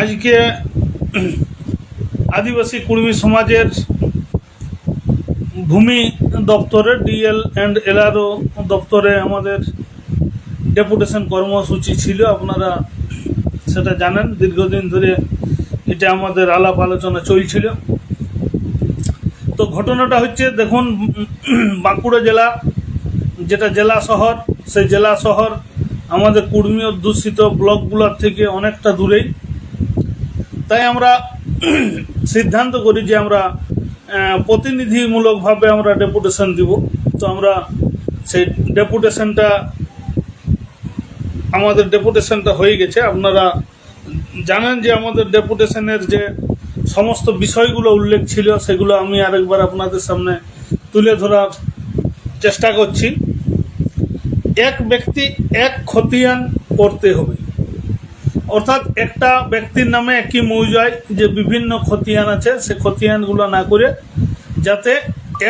আজকে আদিবাসী কুর্মী সমাজের ভূমি দপ্তরে ডিএল অ্যান্ড এলআরও দপ্তরে আমাদের ডেপুটেশন কর্মসূচি ছিল, আপনারা সেটা জানেন। দীর্ঘদিন ধরে এটা আমাদের আলাপ আলোচনা চলছিল। তো ঘটনাটা হচ্ছে, দেখুন, বাঁকুড়া জেলা, যেটা জেলা শহর, সেই জেলা শহর আমাদের কুর্মী অধ্যুষিত ব্লকগুলোর থেকে অনেকটা দূরেই। তাই আমরা সিদ্ধান্ত করি যে আমরা প্রতিনিধিমূলকভাবে আমরা ডেপুটেশন দিব। তো আমরা সেই ডেপুটেশনটা, আমাদের ডেপুটেশনটা হয়ে গেছে। আপনারা জানেন যে আমাদের ডেপুটেশনের যে সমস্ত বিষয়গুলো উল্লেখ ছিল, সেগুলো আমি আরেকবার আপনাদের সামনে তুলে ধরার চেষ্টা করছি। এক ব্যক্তি এক খতিয়ান করতে হবে। অর্থাৎ একটা ব্যক্তির নামে একই মৌজায় যে বিভিন্ন খতিয়ান আছে, সে খতিয়ানগুলো না করে যাতে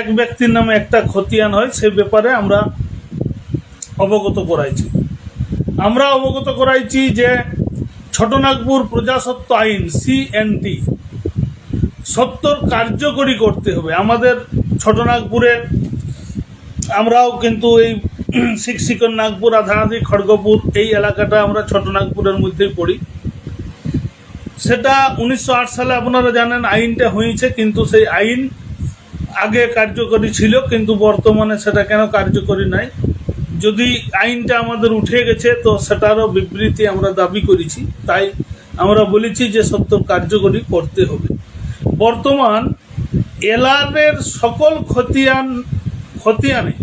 এক ব্যক্তির নামে একটা খতিয়ান হয় সে ব্যাপারে আমরা অবগত করাইছি। আমরা অবগত করাইছি যে ছোটনাগপুর প্রজাসত্ব আইন সিএনটি সত্তর কার্যকরী করতে হবে। আমাদের ছোটনাগপুরে আমরাও কিন্তু এই শিক্ষিকন নাগপুর আধারাধি খড়গপুর, এই এলাকাটা আমরা ছোট নাগপুরের মধ্যেই পড়ি। সেটা উনিশশো আট সালে আপনারা জানেন আইনটা হয়েছে, কিন্তু সেই আইন আগে কার্যকরী ছিল, কিন্তু বর্তমানে সেটা কেন কার্যকরী নাই? যদি আইনটা আমাদের উঠে গেছে, তো সেটারও বিবৃতি আমরা দাবি করেছি। তাই আমরা বলেছি যে সত্য কার্যকরী করতে হবে। বর্তমান এলাদের সকল খতিয়ান খতিয়ানে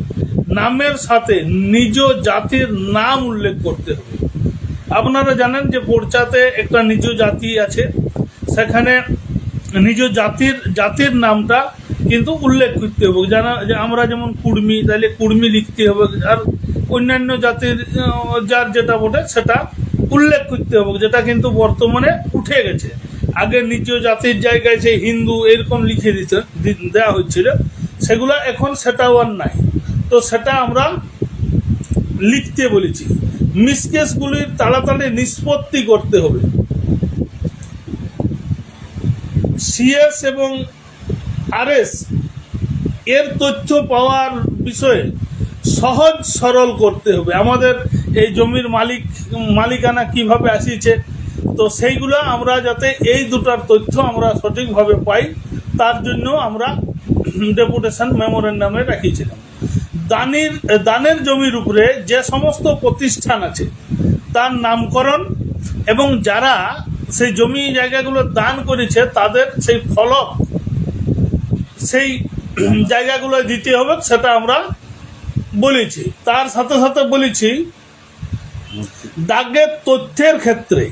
নামের সাথে নিজ জাতির নাম উল্লেখ করতে হবে। আপনারা জানেন যে পর্চাতে একটা নিজ জাতি আছে। সেখানে নিজ জাতির জাতির নামটা কিন্তু উল্লেখ করতে হবে। জানা যে আমরা যেমন কুর্মি, তাহলে কুর্মি লিখতে হবে। আর অন্যান্য জাতির যার যেটা বটে সেটা উল্লেখ করতে হবে, যেটা কিন্তু বর্তমানে উঠে গেছে। আগে নিজ জাতির জায়গায় সেই হিন্দু এরকম লিখে দিতে দেওয়া হচ্ছিল সেগুলো এখন সেটাও আর নাই। তো সেটা আমরা লিখতে বলেছি। মিসকেসগুলির তাড়াতাড়ি নিষ্পত্তি করতে হবে। সিএস এবং আরএস এর তথ্য পাওয়ার বিষয়ে সহজ সরল করতে হবে। আমাদের এই জমির মালিক, মালিকানা কীভাবে আসিছে, তো সেইগুলো আমরা যাতে এই দুটার তথ্য আমরা সঠিকভাবে পাই, তার জন্য আমরা ডেপুটেশন মেমোরেন্ডামে রাখিয়েছিলাম দানের দানের জমির উপরে যে সমস্ত প্রতিষ্ঠান আছে, তার নামকরণ এবং যারা সেই জমি জায়গাগুলো দান করেছে, তাদের সেই ফলক, সেই জায়গাগুলো দিতে হবে, সেটা আমরা বলেছি। তার সাথে সাথে বলেছি, দাগের তথ্যের ক্ষেত্রে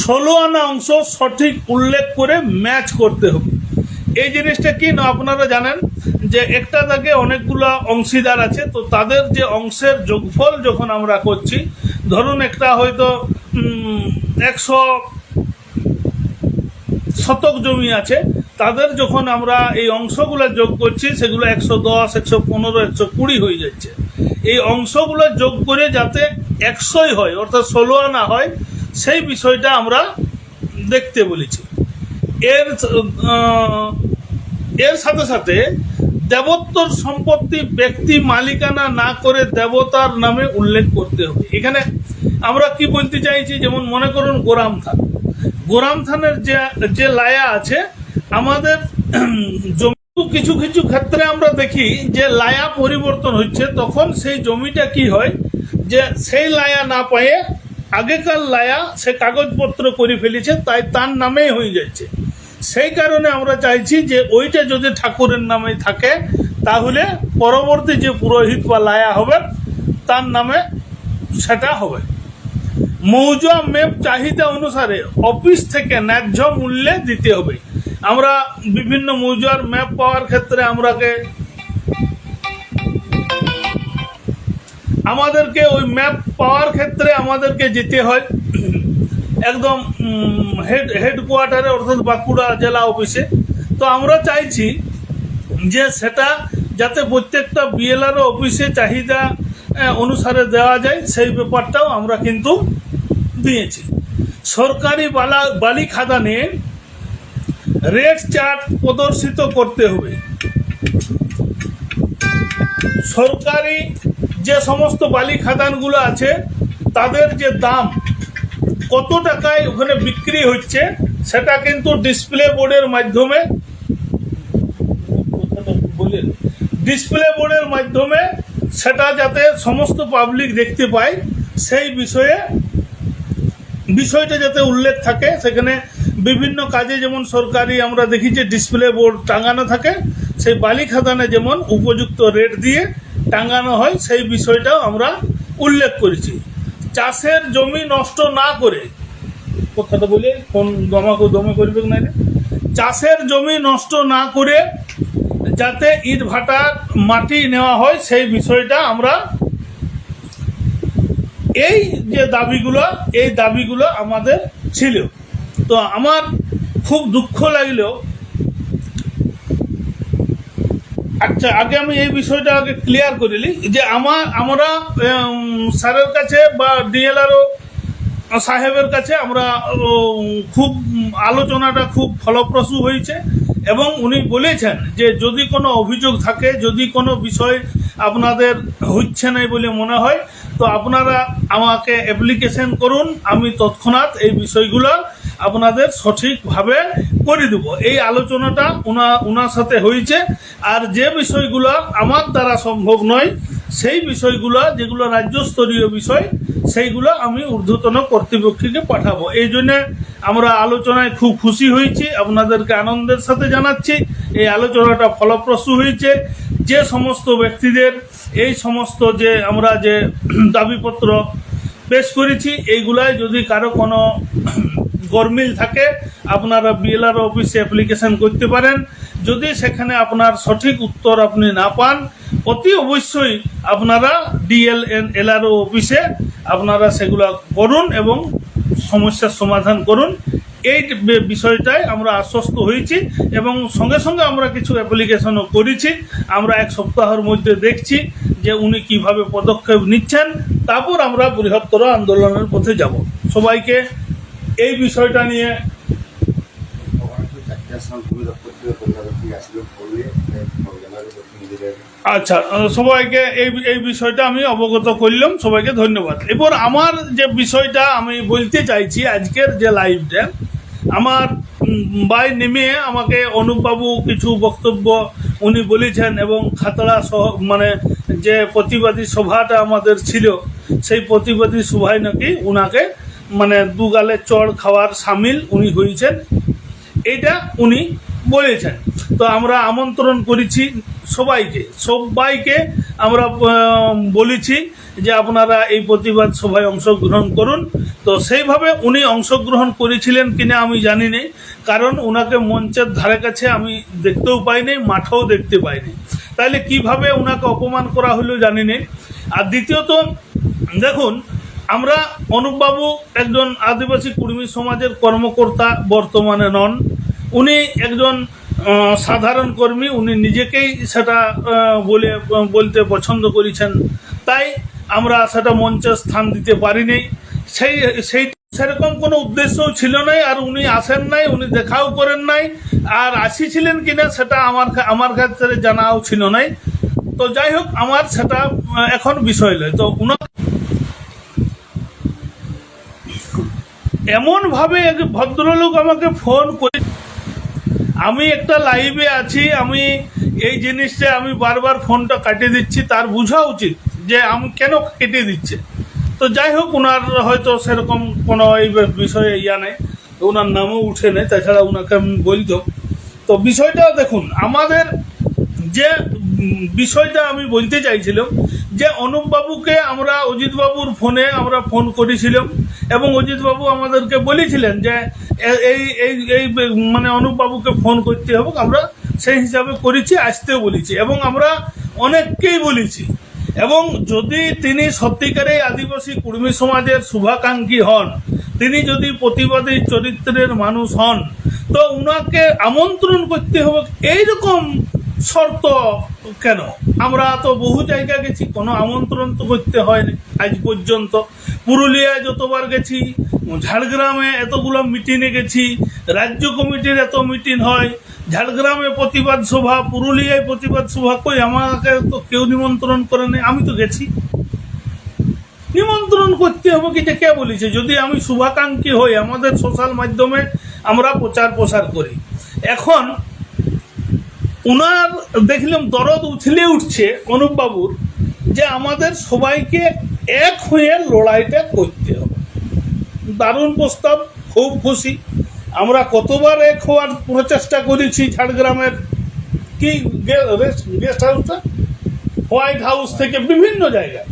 ষোলো আনা অংশ সঠিক উল্লেখ করে ম্যাচ করতে হবে। এই জিনিসটা কি না আপনারা জানেন? যে একটা দাগে অনেকগুলো অংশীদার আছে, তো তাদের যে অংশের যোগফল যখন আমরা করছি, ধরুন একটা হয়তো একশো শতক জমি আছে, তাদের যখন আমরা এই অংশগুলো যোগ করছি, সেগুলো একশো দশ, একশো পনেরো, একশো কুড়ি হয়ে যাচ্ছে। এই অংশগুলো যোগ করে যাতে একশোই হয়, অর্থাৎ ষোলো আনা হয়, সেই বিষয়টা আমরা দেখতে বলেছি। এর এর সাথে সাথে দেবত্বর সম্পত্তি ব্যক্তি মালিকানা না করে দেবতার নামে উল্লেখ করতে হবে। এখানে আমরা কি বলতে চাইছি, যেমন মনে করুন গোরাম থান। গোরাম থানের যে যে লায়া আছে, আমাদের জমি কিছু কিছু ক্ষেত্রে আমরা দেখি যে লায়া পরিবর্তন হচ্ছে, তখন সেই জমিটা কি হয়, যে সেই লায়া না পায়ে আগেকার লায়া সে কাগজপত্র করে ফেলেছে, তাই তার নামেই হয়ে যাচ্ছে। সেই কারণে আমরা চাইছি যে ওইটা যদি ঠাকুরের নামে থাকে, তাহলে পরবর্তী যে পুরোহিত বা লায়া হবে, তার নামে সেটা হবে। মৌজা মেপ চাহিদা অনুসারে অফিস থেকে ন্যায্য মূল্যে দিতে হবে। আমরা বিভিন্ন মৌজার ম্যাপ পাওয়ার ক্ষেত্রে আমরাকে আমাদেরকে ওই ম্যাপ পাওয়ার ক্ষেত্রে আমাদেরকে যেতে হয়। একদম হেড হেডকোয়ার্টারে অর্থাৎ বাঁকুড়া জেলা অফিসে তো আমরা চাইছি যে সেটা যাতে প্রত্যেকটা বিএলআর অফিসে চাহিদা অনুসারে দেওয়া যায়, সেই ব্যাপারটাও আমরা কিন্তু দিয়েছি। সরকারি বালা, বালি খাদানে রেট চার্ট প্রদর্শিত করতে হবে। সরকারি যে সমস্ত বালি খাদানগুলো আছে, তাদের যে দাম কত টাকায় ওখানে বিক্রি হচ্ছে, সেটা কিন্তু ডিসপ্লে বোর্ডের মাধ্যমে ডিসপ্লে বোর্ডের মাধ্যমে সেটা যাতে সমস্ত পাবলিক দেখতে পায়, সেই বিষয়ে, বিষয়টা যাতে উল্লেখ থাকে। সেখানে বিভিন্ন কাজে যেমন সরকারি আমরা দেখি যে ডিসপ্লে বোর্ড টাঙানো থাকে, সেই বালি খাদানে যেমন উপযুক্ত রেট দিয়ে টাঙানো হয়, সেই বিষয়টাও আমরা উল্লেখ করেছি। চাষের জমি নষ্ট না করে কথাটা বলে কোন দমাকে দমে করবে না? চাষের জমি নষ্ট না করে যাতে ইট ভাটার মাটি নেওয়া হয়, সেই বিষয়টা আমরা এই যে দাবিগুলো, এই দাবিগুলো আমাদের ছিল তো আমার খুব দুঃখ লাগলেও আচ্ছা আগে আমি এই বিষয়টা আগে ক্লিয়ার করিলি যে আমার, আমরা স্যারের কাছে বা ডিএলআরও সাহেবের কাছে আমরা খুব আলোচনাটা খুব ফলপ্রসূ হয়েছে এবং উনি বলেছেন যে যদি কোনো অভিযোগ থাকে, যদি কোনো বিষয় আপনাদের হচ্ছে নাই বলে মনে হয়, তো আপনারা আমাকে অ্যাপ্লিকেশন করুন, আমি তৎক্ষণাৎ এই বিষয়গুলো আপনাদের সঠিকভাবে করে দেব। এই আলোচনাটা উনা, উনার সাথে হয়েছে। আর যে বিষয়গুলো আমার দ্বারা সম্ভব নয়, সেই বিষয়গুলো, যেগুলো রাজ্যস্তরীয় বিষয়, সেইগুলো আমি ঊর্ধ্বতন কর্তৃপক্ষকে পাঠাবো। এই জন্যে আমরা আলোচনায় খুব খুশি হয়েছি, আপনাদেরকে আনন্দের সাথে জানাচ্ছি। এই আলোচনাটা ফলপ্রসূ হয়েছে। যে সমস্ত ব্যক্তিদের, এই সমস্ত যে আমরা যে দাবিপত্র পেশ করেছি এইগুলায় যদি কারও কোনো গরমিল থাকে, আপনারা বিএলআর অফিসে অ্যাপ্লিকেশন করতে পারেন। যদি সেখানে আপনার সঠিক উত্তর আপনি না পান, অতি অবশ্যই আপনারা ডিএলএন এলআরও অফিসে আপনারা সেগুলো করুন এবং সমস্যার সমাধান করুন। এই বে- বিষয়টাই আমরা আশ্বস্ত হয়েছি এবং সঙ্গে সঙ্গে আমরা কিছু অ্যাপ্লিকেশনও করেছি। আমরা এক সপ্তাহের মধ্যে দেখছি যে উনি কীভাবে পদক্ষেপ নিচ্ছেন। তারপর আমরা বৃহত্তর আন্দোলনের পথে যাব। সবাইকে এই বিষয়টা নিয়ে আচ্ছা সবাইকে এই এই বিষয়টা আমি অবগত করলাম। সবাইকে ধন্যবাদ। এরপর আমার যে বিষয়টা আমি বলতে চাইছি আজকের যে লাইভটা আমার বাই নেমে আমাকে অনুপবাবু কিছু বক্তব্য উনি বলেছেন এবং খাতড়া সহ মানে যে প্রতিবাদী সভাটা আমাদের ছিল, সেই প্রতিবাদী সভায় নাকি উনাকে মানে দুগালে চড় খাওয়ার সামিল উনি হয়েছেন। এটা উনি বলেছেন। তো আমরা আমন্ত্রণ করেছি সবাইকে সবাইকে আমরা বলেছি যে আপনারা এই প্রতিবাদ সভায় অংশগ্রহণ করুন। তো সেইভাবে উনি অংশগ্রহণ করেছিলেন কিনা আমি জানি না কারণ ওনাকে মঞ্চের ধারে কাছে আমি দেখতেও পাইনি মাঠেও দেখতে পাইনি তাহলে কীভাবে ওনাকে অপমান করা হলো জানি না আর দ্বিতীয়ত, দেখুন আমরা অনুপবাবু একজন আদিবাসী কুর্মী সমাজের কর্মকর্তা বর্তমানে নন। উনি একজন সাধারণ কর্মী, উনি নিজেকেই সেটা বলে, বলতে পছন্দ করেছেন। তাই আমরা সেটা মঞ্চে স্থান দিতে পারিনি। সেই সেই সেরকম কোনো উদ্দেশ্যও ছিল নাই, আর উনি আসেন নাই, উনি দেখাও করেন নাই, আর আসিছিলেন কিনা সেটা আমার আমার ক্ষেত্রে জানাও ছিল নাই। তো যাই হোক, আমার সেটা এখন বিষয় নয়। তো উনার এমনভাবে এক ভদ্রলোক আমাকে ফোন করে আমি একটা লাইভে আছি, আমি এই জিনিসটা আমি বারবার ফোনটা কাটিয়ে দিচ্ছি, তার বোঝা উচিত যে আমি কেন কেটে দিচ্ছে। তো যাই হোক ওনার হয়তো সেরকম কোনো এই বিষয়ে ইয়া নেই ওনার নামও উঠে নেই, তাছাড়া ওনাকে আমি বলতাম তো বিষয়টা দেখুন, আমাদের যে বিষয়টা আমি বলতে চাইছিলাম, যে অনুপবাবুকে আমরা অজিতবাবুর ফোনে আমরা ফোন করেছিলাম এবং অজিতবাবু আমাদেরকে বলেছিলেন যে এই এই এই মানে অনুপবাবুকে ফোন করতে হবে, আমরা সেই হিসাবে করেছি, আসতেও বলেছি। এবং আমরা অনেককেই বলেছি। এবং যদি তিনি সত্যিকারের আদিবাসী কুর্মী সমাজের শুভাকাঙ্ক্ষী হন, তিনি যদি প্রতিবাদী চরিত্রের মানুষ হন, তো উনাকে আমন্ত্রণ করতে হবে, এইরকম শর্ত কেন? আমরা তো বহু জায়গা গেছি, কোনো আমন্ত্রণ তো করতে হয়নি আজ পর্যন্ত। পুরুলিয়ায় যতবার গেছি, ঝাড়গ্রামে এতগুলো মিটিংয়ে গেছি, রাজ্য কমিটির এত মিটিং হয়, ঝাড়গ্রামে প্রতিবাদ সভা, পুরুলিয়ায় প্রতিবাদ সভা, কই আমাকে তো কেউ নিমন্ত্রণ করে নেই, আমি তো গেছি। নিমন্ত্রণ করতে হবে কি কে বলেছে? যদি আমি শুভাকাঙ্ক্ষী হই, আমাদের সোশ্যাল মাধ্যমে আমরা প্রচার প্রসার করি। এখন উনার দেখলাম দরদ উথলে উঠছে অনুপবাবুর যে আমাদের সবাইকে এক হয়ে লড়াইটা করতে হবে। দারুণ প্রস্তাব, খুব খুশি। আমরা কতবার এক হওয়ার প্রচেষ্টা করেছি ঝাড়গ্রামের কি গেস্ট হাউসটা? হোয়াইট হাউস থেকে বিভিন্ন জায়গায়।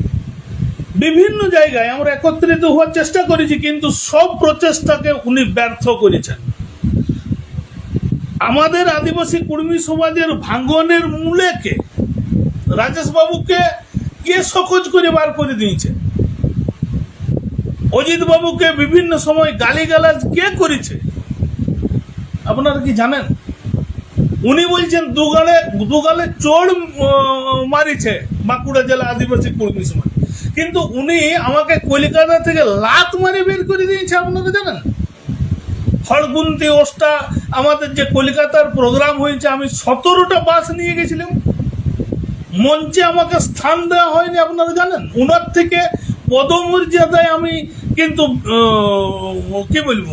বিভিন্ন জায়গায় আমরা একত্রিত হওয়ার চেষ্টা করেছি, কিন্তু সব প্রচেষ্টাকে উনি ব্যর্থ করেছেন। আমাদের আদিবাসী কর্মী সমাজের ভাঙ্গনের মূলে কে রাজেশ বাবুকে কে সকোজ করে বার করে দিয়েছে? অজিত বাবুকে বিভিন্ন সময় গালিগালাজ কে করেছে? আপনারা কি জানেন? উনি বলছেন, দুগালে দুগালে চোর মারিছে বাঁকুড়া জেলা আদিবাসী কর্মী সমাজ। কিন্তু উনি আমাকে কলকাতা থেকে লাত মারি বের করে দিয়েছে, আপনারা জানেন? হরগুন্তি ওস্টা আমাদের যে কলকাতার প্রোগ্রাম হয়েছে, আমি সতেরোটা বাস নিয়ে গেছিলাম। মঞ্চে আমাকে স্থান দেওয়া হয়নি, আপনারা জানেন? ওনার থেকে পদমর্যাদায় আমি কিন্তু কি বলব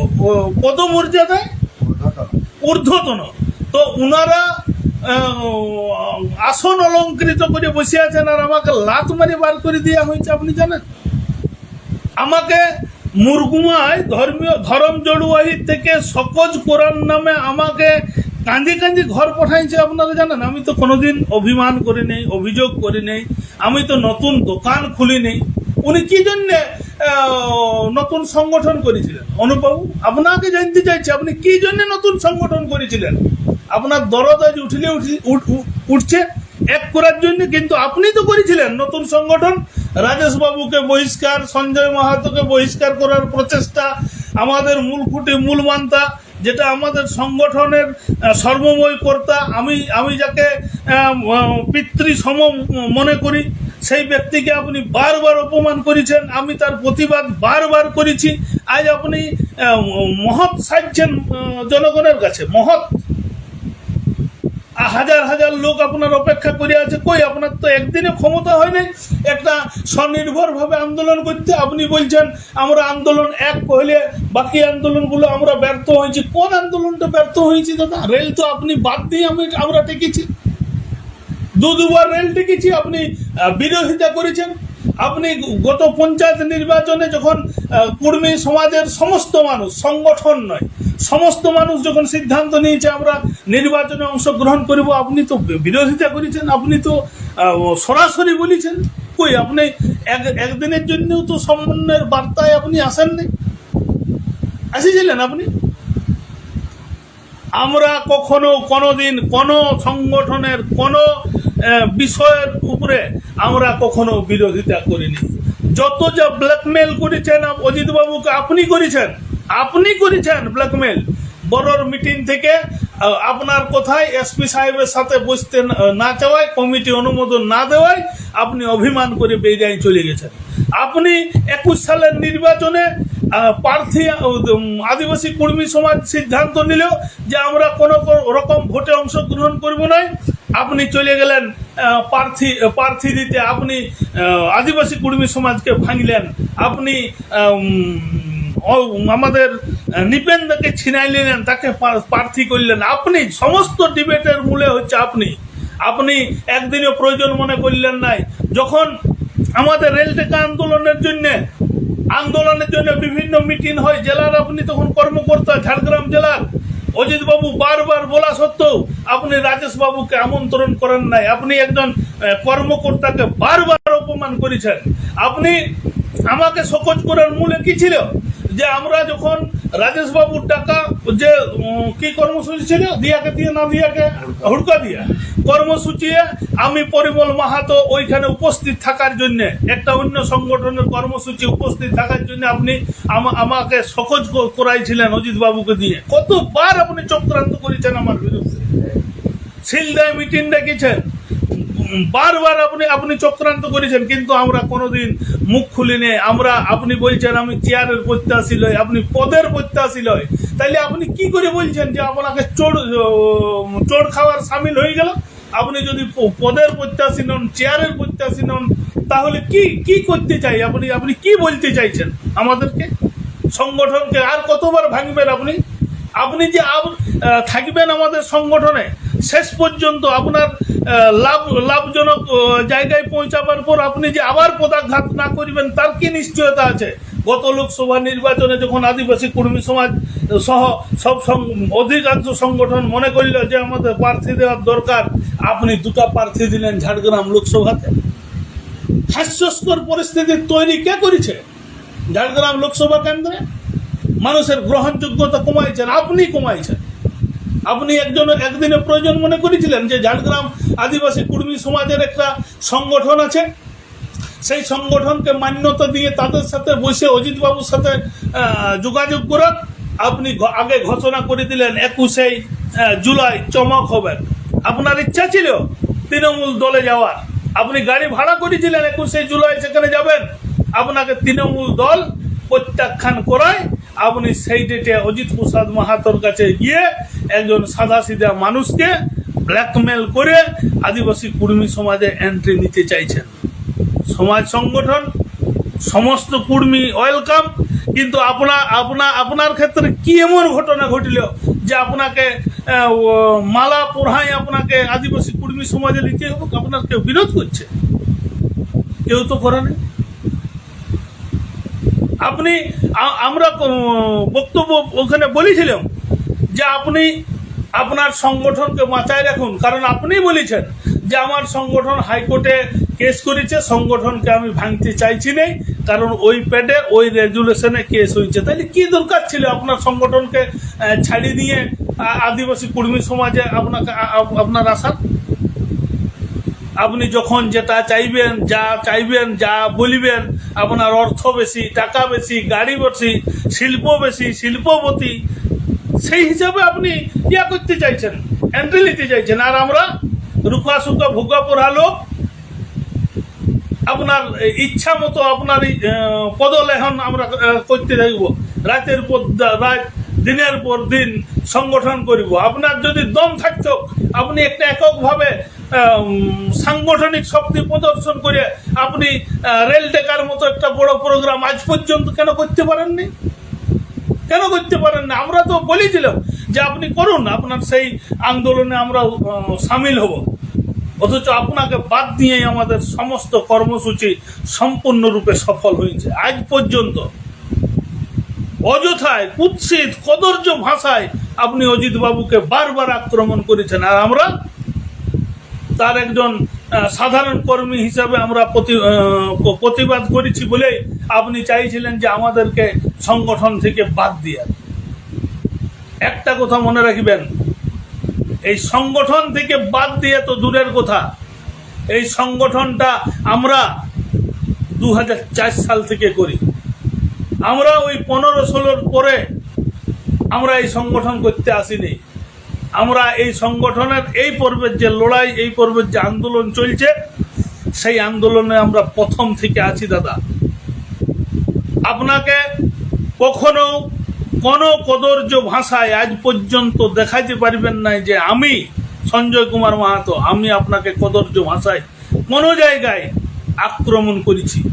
পদমর্যাদায় ঊর্ধ্বতন। তো উনারা আসন অলঙ্কৃত করে বসে আছেন আর আমাকে লাত মারি বার করে দেওয়া হয়েছে, আপনি জানেন? আমাকে মুরগুমায় ধর্মীয় ধর্ম জড়ুয়াহি থেকে সকজ কোরআন নামে আমাকে কাঁদি কাঁদি ঘর পাঠাইছে, আপনারা জানেন, আমি তো কোনোদিন অভিমান করি নেই, অভিযোগ করি নেই, আমি তো নতুন দোকান খুলি নেই। উনি কি জন্যে নতুন সংগঠন করেছিলেন? অনুবাবু আপনাকে জানতে চাইছি, আপনি কি জন্য নতুন সংগঠন করেছিলেন? আপনার দরদ আজ উঠলে উঠি- উঠ- উঠ- উঠছে, এক করার জন্য কিন্তু আপনি তো করেছিলেন নতুন সংগঠন রাজেশ বাবুকে বহিষ্কার, সঞ্জয় মাহাতোকে বহিষ্কার করার প্রচেষ্টা আমাদের মূল খুঁটি, মূল মান্তা, যেটা আমাদের সংগঠনের সর্বময় কর্তা। আমি আমি যাকে পিতৃ সম মনে করি, সেই ব্যক্তিকে আপনি বারবার অপমান করেছেন। আমি তার প্রতিবাদ বারবার করেছি। আজ আপনি মহৎ সাজছেন জনগণের কাছে, মহৎ। হাজার হাজার লোক আপনার অপেক্ষা করে আছে, কই আপনার তো একদিনে ক্ষমতা হয় নাই। একটা স্বনির্ভরভাবে আন্দোলন করতে আপনি বলছেন, আমরা আন্দোলন এক কহলে বাকি আন্দোলনগুলো আমরা ব্যর্থ হয়েছি। কোন আন্দোলনটা ব্যর্থ হয়েছি দাদা? রেল তো আপনি বাদ দিয়ে আমি, আমরা টেকেছি দু দুবার রেল টিকেছি আপনি বিরোধিতা করেছেন। আপনি গত পঞ্চায়েত নির্বাচনে যখন কুর্মী সমাজের সমস্ত মানুষ, সংগঠন নয় সমস্ত মানুষ যখন সিদ্ধান্ত নিয়েছে আমরা নির্বাচনে অংশগ্রহণ করব, আপনি তো বিরোধিতা করেছেন, আপনি তো সরাসরি বলেছেন, কই আপনি এক, একদিনের জন্যও তো সমন্বয়ের বার্তায় আপনি আসেননি? আসেছিলেন আপনি? আমরা কখনো কোনোদিন কোনো সংগঠনের কোনো বিষয়ের উপরে আমরা কখনো বিরোধিতা করিনি। যত যা ব্ল্যাকমেল করেছেন অজিত বাবুকে আপনি করেছেন আপনি করেছেন ব্ল্যাকমেল বড়র মিটিং থেকে আপনার কথায় এসপি সাহেবের সাথে বসতে না- চাওয়ায় কমিটি অনুমোদন না দেওয়ায় আপনি অভিমান করে বেজায় চলে গেছেন। আপনি একুশ সালের নির্বাচনে প্রার্থী আদিবাসী কর্মী সমাজ সিদ্ধান্ত নিল যে আমরা কোনো রকম ভোটে অংশগ্রহণ করব না আপনি চলে গেলেন প্রার্থী প্রার্থী দিতে আপনি আদিবাসী কর্মী সমাজকে ভাঙলেন। আপনি আমাদের নিপেন্দাকে ছিনাই নিলেন তাকে প্রার্থী করলেন। আপনি, সমস্ত ডিবেটের মূলে হচ্ছে আপনি। আপনি একদিনও প্রয়োজন মনে করলেন নাই। যখন আমাদের রেল টেকা আন্দোলনের জন্য আন্দোলনের জন্য বিভিন্ন মিটিং হয়, জেলার আপনি তখন কর্মকর্তা, ঝাড়গ্রাম জেলার অজিত বাবু বারবার বলা সত্ত্বেও আপনি রাজেশ বাবুকে আমন্ত্রণ করেন নাই। আপনি একজন কর্মকর্তাকে বারবার অপমান করেছেন। আপনি আমাকে সকোচ করার মূলে কি ছিল? যে আমরা যখন রাজেশ বাবুর টাকা যে কি কর্মসূচি ছিল? দিয়াকে দিয়ে না দিয়াকে? হুড়কা দিয়া। কর্মসূচি আমি পরিমল মাহাতো ওইখানে উপস্থিত থাকার জন্য, একটা অন্য সংগঠনের কর্মসূচি উপস্থিত থাকার জন্য আপনি আমা- আমাকে সকোজ ক- করাইছিলেন অজিত বাবুকে দিয়ে। কতবার আপনি চক্রান্ত করেছেন আমার বিরুদ্ধে? শিলদায় মিটিং ডেকেছেন। বারবার আপনি আপনি চক্রান্ত করেছেন, কিন্তু আমরা কোনোদিন মুখ খুলি নেই আমরা, আপনি বলছেন আমি চেয়ারের প্রত্যাশী লয় আপনি পদের প্রত্যাশী লয় তাইলে আপনি কি করে বলছেন যে আপনাকে চোর চোর খাওয়ার সামিল হয়ে গেল? আপনি যদি পদের প্রত্যাশী নন, চেয়ারের প্রত্যাশী নন, তাহলে কি কি করতে চাই? আপনি আপনি কি বলতে চাইছেন আমাদেরকে? সংগঠনকে আর কতবার ভাঙবেন আপনি? আপনি যে থাকবেন আমাদের সংগঠনে, শেষ পর্যন্ত আপনার লাভ, লাভজনক জায়গায় পৌঁছাবার পর আপনি যে আবার পদাঘাত না করিবেন, তার কি নিশ্চয়তা আছে? গত লোকসভা নির্বাচনে যখন আদিবাসী কর্মী সমাজ সহ সব অধিকাংশ সংগঠন মনে করিল যে আমাদের প্রার্থী দেওয়ার দরকার, আপনি দুটা প্রার্থী দিলেন ঝাড়গ্রাম লোকসভাতে। হাস্যস্কর পরিস্থিতি তৈরি কে করেছে? ঝাড়গ্রাম লোকসভা কেন্দ্রে? মানুষের গ্রহণযোগ্যতা কমাইছেন, আপনি কমাইছেন। আপনি একজন একদিনে প্রয়োজন মনে করেছিলেন যে ঝাড়গ্রাম আদিবাসী কুর্মী সমাজের একটা সংগঠন আছে? সেই সংগঠনকে মান্যতা দিয়ে তাদের সাথে বসে অজিতবাবুর সাথে যোগাযোগ করার আপনি আগে ঘোষণা করে দিলেন একুশে জুলাই চমক হবে। আপনার ইচ্ছা ছিল তৃণমূল দলে যাওয়ার। আপনি গাড়ি ভাড়া করেছিলেন একুশে জুলাই, সেখানে যাবেন। আপনাকে তৃণমূল দল প্রত্যাখ্যান করায় আপনি সেই ডেটে অজিত প্রসাদ মাহাতোর কাছে গিয়ে একজন সাদা সিধা মানুষকে ব্ল্যাকমেল করে আদিবাসী কুর্মী সমাজে এন্ট্রি নিতে চাইছেন। সমাজ সংগঠন, সমস্ত কুর্মী ওয়েলকাম কিন্তু আপনার আপনার আপনার ক্ষেত্রে কি এমন ঘটনা ঘটিল যে আপনাকে মালা পড়ায় আপনাকে আদিবাসী কুর্মী সমাজে নিতে হবে? আপনার কেউ বিরোধ করছে? কেউ তো করে না আপনি আমরা বক্তব্য ওখানে বলেছিলাম যে আপনি আপনার সংগঠনকে বাঁচায় রাখুন। কারণ আপনি বলেছেন যে আমার সংগঠন হাইকোর্টে কেস করেছে, সংগঠনকে আমি ভাঙতে চাইছি নেই, কারণ ওই প্যাডে ওই রেজুলেশনে কেস হয়েছে। তাহলে কি দরকার ছিল আপনার সংগঠনকে ছাড়িয়ে আ- আদিবাসী কর্মী সমাজে আপনাকে আপনার আসার? আপনি যখন যেটা চাইবেন, যা চাইবেন, যা বলিবেন, আপনার অর্থ বেশি, টাকা বেশি, গাড়ি বেশি, শিল্প বেশি, শিল্পপতি সেই হিসাবে আপনি ইয়া করতে চাইছেন এন্ট্রি নিতে চাইছেন। আর আমরা রুখা সুখা ভুগা পড়া লোক, আপনার ইচ্ছা মতো আপনার পদলেহন আমরা করতে থাকব। রাতের পর রাত, দিনের পর দিন সংগঠন করিব। আপনার যদি দম থাকতো, আপনি একটা এককভাবে সাংগঠনিক শক্তি প্রদর্শন করে আপনি রেল টেকার মতো একটা বড় প্রোগ্রাম আজ পর্যন্ত কেন করতে পারেননি? কেন করতে পারেন না? আমরা তো বলেছিলাম যে আপনি করুন, আপনার সেই আন্দোলনে আমরা সামিল হব। অথচ আপনাকে বাদ দিয়েই আমাদের সমস্ত কর্মসূচি সম্পূর্ণরূপে সফল হয়েছে। আজ পর্যন্ত অযথায়, কুৎসিত কদর্য ভাষায় আপনি অজিত বাবুকে বারবার আক্রমণ করেছেন। আর আমরা তার একজন সাধারণ কর্মী হিসাবে আমরা প্রতিবাদ করেছি বলেই আপনি চাইছিলেন যে আমাদেরকে সংগঠন থেকে বাদ দিয়ে। একটা কথা মনে রাখবেন, এই সংগঠন থেকে বাদ দিয়ে তো দূরের কথা। এই সংগঠনটা আমরা দু হাজার চার সাল থেকে করি। আমরা ওই পনেরো ষোলোর পরে আমরা এই সংগঠন করতে আসিনি। আমরা এই সংগঠনের এই পর্বের যে লড়াই, এই পর্বের যে আন্দোলন চলছে, সেই আন্দোলনে আমরা প্রথম থেকে আছি, দাদা। আপনাকে কখনো কোনো কদর্য ভাষায় আজ পর্যন্ত দেখাইতে পারবেন না যে আমি সঞ্জয় কুমার মাহাতো, আমি আপনাকে কদর্য ভাষায় কোনো জায়গায় আক্রমণ করেছি।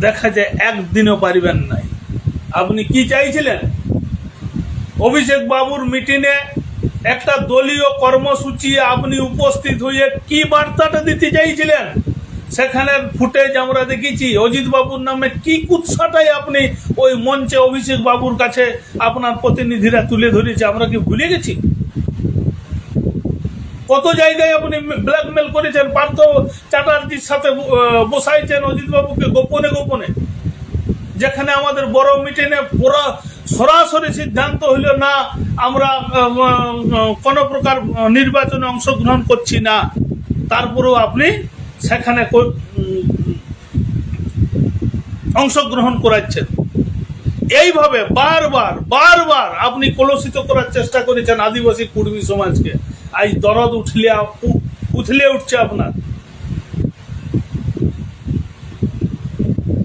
দেখা যায় একদিনও পারিবেন নাই। আপনি কি চাইছিলেন? অভিষেক বাবুর মিটিংয়ে একটা দলীয় কর্মসূচি আপনি উপস্থিত হয়ে কি বার্তাটা দিতে চাইছিলেন? সেখানের ফুটেজ আমরা দেখেছি। অজিত বাবুর নামে কি কুৎসাটাই আপনি ওই মঞ্চে অভিষেক বাবুর কাছে আপনার প্রতিনিধিরা তুলে ধরেছে, আমরা কি ভুলে গেছি? কত জায়গায় আপনি ব্ল্যাকমেল করেছেন? পার্থ চ্যাটার্জির সাথে বসাইছেন অজিত বাবুকে গোপনে গোপনে। যেখানে আমাদের বড় মিটিংয়ে পুরো সরাসরি সিদ্ধান্ত হইল না, আমরা কোনো প্রকার নির্বাচনে অংশগ্রহণ করছি না। তারপরেও আপনি সেখানে অংশগ্রহণ করাচ্ছেন। এইভাবে বারবার বারবার আপনি কলুষিত করার চেষ্টা করেছেন আদিবাসী কুর্মী সমাজকে। আজ দরদ উঠলে, উ- উথলে উঠছে আপনার।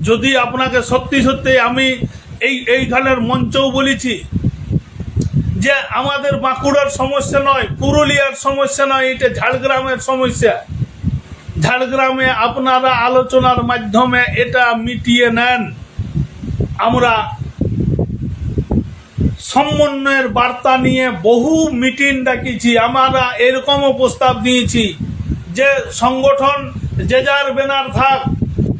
যদি আপনাকে সত্যি সত্যি আমি এই এই এইখানের মঞ্চও বলেছি যে আমাদের বাঁকুড়ার সমস্যা নয়, পুরুলিয়ার সমস্যা নয়, এটা ঝাড়গ্রামের সমস্যা। ঝাড়গ্রামে আপনারা আলোচনার মাধ্যমে এটা মিটিয়ে নেন। আমরা সমন্বয়ের বার্তা নিয়ে বহু মিটিং ডাকিছি, আমরা এরকমও প্রস্তাব দিয়েছি যে সংগঠন যে যার বেনার থাক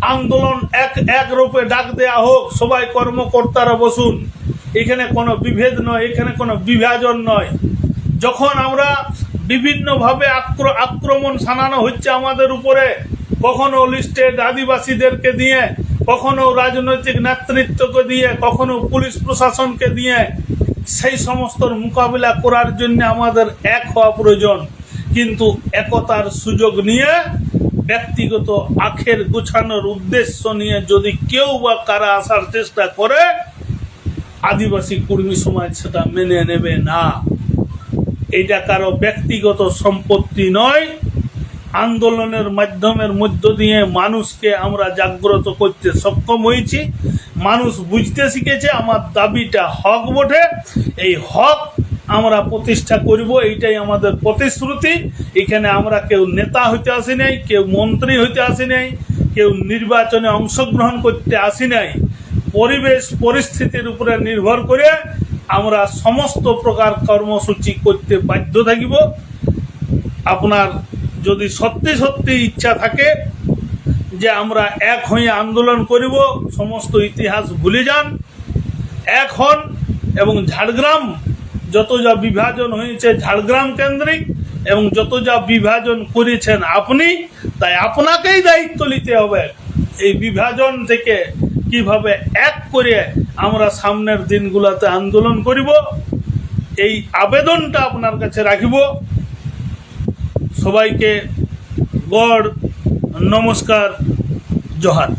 আন্দোলন এক এক রূপে ডাক দেয়া হোক, সবাই কর্মকর্তারা বসুন। এখানে কোনো বিভেদ নয়, এখানে কোনো বিভাজন নয়। যখন আমরা বিভিন্নভাবে আক্র আক্রমণ সানানো হচ্ছে আমাদের উপরে, কখনো লিস্টেড আদিবাসীদেরকে দিয়ে, কখনো রাজনৈতিক নেতৃত্বকে দিয়ে, কখনো পুলিশ প্রশাসনকে দিয়ে, সেই সমস্ত মোকাবিলা করার জন্য আমাদের এক হওয়া প্রয়োজন। কিন্তু একতার সুযোগ নিয়ে ব্যক্তিগত আখের গোছানোর উদ্দেশ্য নিয়ে যদি কেউ বা কারা আসার চেষ্টা করে, আদিবাসী কর্মী সমাজ সেটা মেনে নেবে না। এটা কারও ব্যক্তিগত সম্পত্তি নয়। আন্দোলনের মাধ্যমের মধ্য দিয়ে মানুষকে আমরা জাগ্রত করতে সক্ষম হয়েছি। মানুষ বুঝতে শিখেছে, আমার দাবিটা হক বটে। এই হক আমরা প্রতিষ্ঠা করব, এইটাই আমাদের প্রতিশ্রুতি। এখানে আমরা কেউ নেতা হইতে আসি নাই, কেউ মন্ত্রী হইতে আসি নাই, কেউ নির্বাচনে অংশগ্রহণ করতে আসি নাই। পরিবেশ, পরিস্থিতির উপরে নির্ভর করে আমরা সমস্ত প্রকার কর্মসূচি করতে বাধ্য থাকিব। আপনার যদি সত্যি সত্যি ইচ্ছা থাকে যে আমরা এক হয়ে আন্দোলন করিব, সমস্ত ইতিহাস ভুলে যান। এক হন এবং ঝাড়গ্রাম যত যা বিভাজন হয়েছে ঝাড়গ্রাম কেন্দ্রিক এবং যত যা বিভাজন করেছেন আপনি, তাই আপনাকেই দায়িত্ব নিতে হবে এই বিভাজন থেকে কীভাবে এক করে আমরা সামনের দিনগুলোতে আন্দোলন করিব। এই আবেদনটা আপনার কাছে রাখিব। সবাইকে গড় নমস্কার, জোহার।